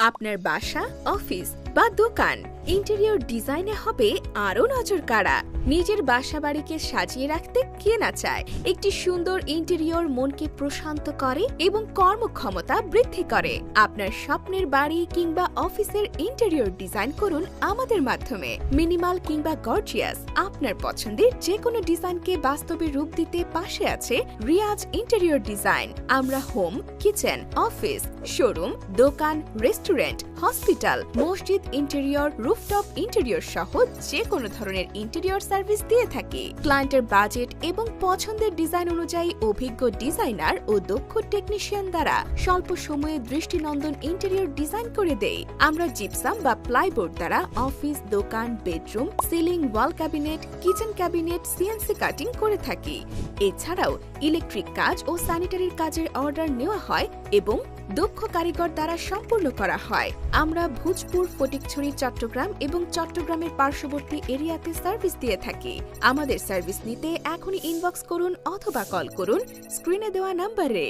আপনার বাসা অফিস বা দোকান। ইন্টেরিয়র ডিজাইনে হবে আরও নজর কাড়া নিজের বাসা বাড়িকে সাজিয়ে রাখতে কে না চায়? একটি সুন্দর ইন্টেরিয়র মনকে প্রশান্ত করে এবং কর্মক্ষমতা বৃদ্ধি করে। আপনার স্বপ্নের বাড়ি কিংবা অফিসের ইন্টেরিয়র ডিজাইন করুন আমাদের মাধ্যমে। মিনিমাল কিংবা গর্জিয়াস আপনার পছন্দের যে কোনো ডিজাইনকে বাস্তবে রূপ দিতে পাশে আছে রিয়াজ ইন্টেরিয়র ডিজাইন আমরা হোম কিচেন অফিস শোরুম দোকান রেস্টুরেন্ট হসপিটাল মসজিদ ইন্টেরিয়র, রুফটপ ইন্টেরিয়র সহ যে কোনো ধরনের ইন্টেরিয়র সার্ভিস দিয়ে থাকি। ক্লায়েন্টের বাজেট এবং পছন্দের ডিজাইন অনুযায়ী অভিজ্ঞ ডিজাইনার ও দক্ষ টেকনিশিয়ান দ্বারা স্বল্প সময়ে দৃষ্টিনন্দন ইন্টেরিয়র ডিজাইন করে দেই আমরা জিপসাম বা প্লাইবোর্ড দ্বারা অফিস, দোকান, bedroom, ceiling, wall cabinet, kitchen cabinet CNC cutting করে থাকি। এছাড়াও ইলেকট্রিক কাজ ও স্যানিটারির কাজের অর্ডার নেওয়া হয় এবং দক্ষ কারিগর দ্বারা সম্পূর্ণ করা হয়। আমরা ভোজপুর ফটিকছড়ি চট্টগ্রাম এবং চট্টগ্রামের পার্শ্ববর্তী এরিয়াতে সার্ভিস দিয়ে থাকি। আমাদের সার্ভিস নিতে এখনই ইনবক্স করুন অথবা কল করুন। স্ক্রিনে দেওয়া নাম্বারে।